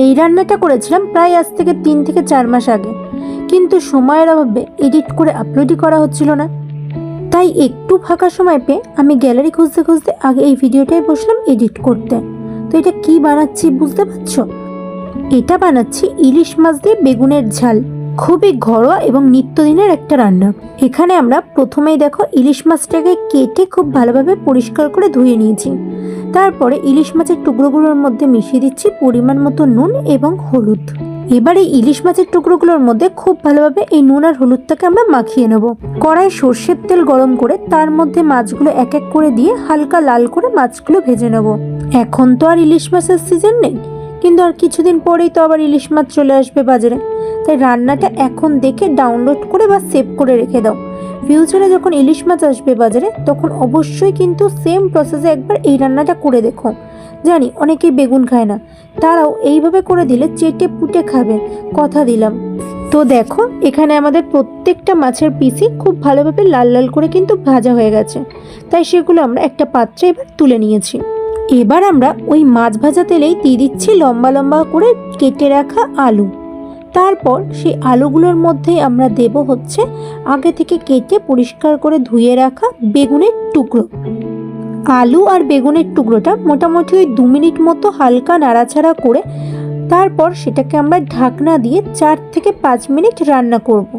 এই রান্নাটা করেছিলাম প্রায় আজ থেকে তিন থেকে চার মাস আগে। কিন্তু সময়ের অভাবে এডিট করে আপলোডই করা হচ্ছিল না। তাই একটু ফাঁকা সময় পেয়ে আমি গ্যালারি খুঁজতে খুঁজতে আগে এই ভিডিওটাই বসলাম এডিট করতে। তো এটা কি বানাচ্ছি বুঝতে পারছ? এটা বানাচ্ছি ইলিশ মাছ দিয়ে বেগুনের ঝাল। খুবই ঘরোয়া এবং নিত্যদিনের একটা রান্না। এখানে আমরা প্রথমেই দেখো ইলিশ মাছটাকে কেটে খুব ভালোভাবে পরিষ্কার করে ধুয়ে নিয়েছি। তারপরে ইলিশ মাছের টুকরোগুলোর মধ্যে মিশিয়ে দিচ্ছি পরিমাণ মতো নুন এবং হলুদ। এবার এই ইলিশ মাছের টুকরোগুলোর মধ্যে খুব ভালোভাবে এই নুন আর হলুদটাকে আমরা মাখিয়ে নেব। কড়াই সর্ষের তেল গরম করে তার মধ্যে মাছগুলো এক এক করে দিয়ে হালকা লাল করে মাছগুলো ভেজে নেব। এখন তো আর ইলিশ মাছের সিজন নেই। কিন্তু আর কিছুদিন পরেই তো আবার ইলিশ মাছ চলে আসবে বাজারে। তাই রান্নাটা এখন দেখে ডাউনলোড করে বা সেভ করে রেখে দাও। ফিউচারে যখন ইলিশ মাছ আসবে বাজারে, তখন অবশ্যই কিন্তু সেম প্রসেসে একবার এই রান্নাটা করে দেখো। জানি, অনেকেই বেগুন খায় না। তারাও এইভাবে করে দিলে চেটে পুটে খাবে, কথা দিলাম। তো দেখো, এখানে আমাদের প্রত্যেকটা মাছের পিসি খুব ভালোভাবে লাল লাল করে কিন্তু ভাজা হয়ে গেছে। তাই সেগুলো আমরা একটা পাত্রে এবার তুলে নিয়েছি। এবার আমরা ওই মাছ ভাজা তেলেই দিয়ে দিচ্ছি লম্বা লম্বা করে কেটে রাখা আলু তারপর সেই আলুগুলোর মধ্যেই আমরা দেব হচ্ছে আগে থেকে কেটে পরিষ্কার করে ধুয়ে রাখা বেগুনের টুকরো আলু আর বেগুনের টুকরোটা মোটামুটি ওই দু মিনিট মতো হালকা নাড়াচাড়া করে তারপর সেটাকে আমরা ঢাকনা দিয়ে চার থেকে পাঁচ মিনিট রান্না করব।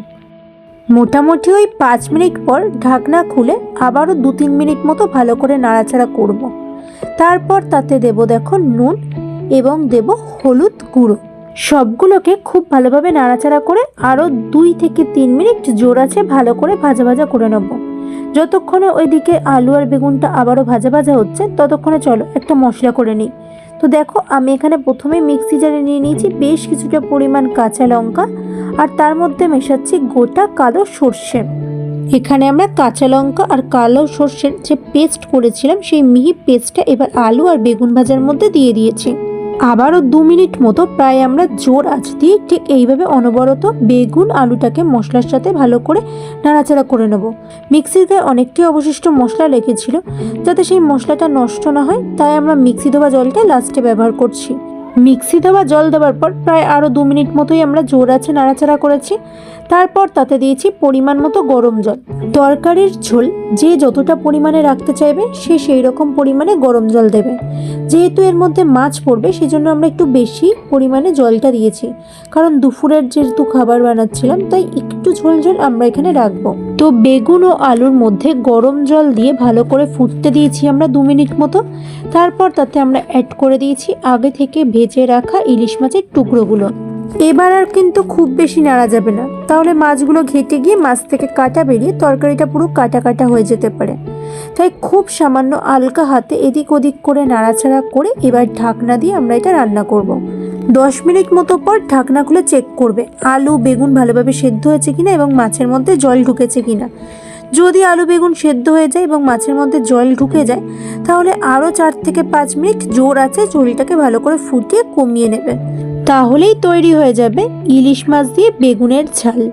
মোটামুটি ওই পাঁচ মিনিট পর ঢাকনা খুলে আবারও দু তিন মিনিট মতো ভালো করে নাড়াচাড়া করব। তারপর তাতে দেব দেখো নুন এবং দেব হলুদ গুঁড়ো। সবগুলোকে খুব ভালোভাবে নাড়াচাড়া করে আরও দুই থেকে তিন মিনিট জোর আছে ভালো করে ভাজা ভাজা করে নেব। যতক্ষণে ওইদিকে আলু আর বেগুনটা আবারও ভাজা ভাজা হচ্ছে, ততক্ষণে চলো একটা মশলা করে নিই। তো দেখো আমি এখানে প্রথমে মিক্সি জারে নিয়ে নিয়েছি বেশ কিছুটা পরিমাণ কাঁচা লঙ্কা আর তার মধ্যে মেশাচ্ছি গোটা কালো সর্ষে। এখানে আমরা কাঁচা লঙ্কা আর কালো সর্ষের যে পেস্ট করেছিলাম, সেই মিহি পেস্টটা এবার আলু আর বেগুন ভাজার মধ্যে দিয়ে দিয়েছি। আবারও দু মিনিট মতো প্রায় আমরা জোর আঁচ দিয়ে ঠিক এইভাবে অনবরত বেগুন আলুটাকে মশলার সাথে ভালো করে নাড়াচাড়া করে নেব। মিক্সির গায়ে অনেকটি অবশিষ্ট মশলা লেগেছিল, যাতে সেই মশলাটা নষ্ট না হয়, তাই আমরা মিক্সি ধোয়া জলটা লাস্টে ব্যবহার করছি। মিক্সি দেওয়া, জল দেওয়ার পর প্রায় আরও দু মিনিট মতোই আমরা জোর আছে নাড়াচাড়া করেছি। তারপর তাতে দিয়েছি পরিমাণ মতো গরম জল। তরকারির ঝোল যে যতটা পরিমাণে রাখতে চাইবে, সে সেই রকম পরিমাণে গরম জল দেবে। যেহেতু এর মধ্যে মাছ পড়বে, সেজন্য আমরা একটু বেশি পরিমাণে জলটা দিয়েছি। কারণ দুপুরের যেহেতু খাবার বানাচ্ছিলাম, তাই একটু ঝোল ঝোল আমরা এখানে রাখব। তো বেগুন ও আলুর মধ্যে গরম জল দিয়ে ভালো করে ফুটতে দিয়েছি আমরা দু মিনিট মতো। তারপর তাতে আমরা অ্যাড করে দিয়েছি আগে থেকে ভেজে রাখা ইলিশ মাছের টুকরোগুলো। এবার আর কিন্তু খুব বেশি নাড়া যাবে না। তাহলে মাছগুলো ঘেটে গিয়ে মাছ থেকে কাটা বেরিয়ে তরকারিটা পুরো কাটা কাটা হয়ে যেতে পারে। তাই খুব সামান্য আলকা হাতে এদিক ওদিক করে নাড়াচাড়া করে এবার ঢাকনা দিয়ে আমরা এটা রান্না করব। দশ মিনিট মতো পর ঢাকনা খুলে চেক করবে। আলু, বেগুন ভালোভাবে সেদ্ধ হয়েছে কিনা এবং মাছের মধ্যে জল ঢুকেছে কিনা। যদি আলু, বেগুন সেদ্ধ হয়ে যায় এবং মাছের মধ্যে জল ঢুকে যায়, তাহলে আরও চার থেকে পাঁচ মিনিট জোর আছে ঝোলটাকে ভালো করে ফুটিয়ে কমিয়ে নেবে। তাহলেই তৈরি হয়ে যাবে ইলিশ মাছ দিয়ে বেগুনের ঝাল।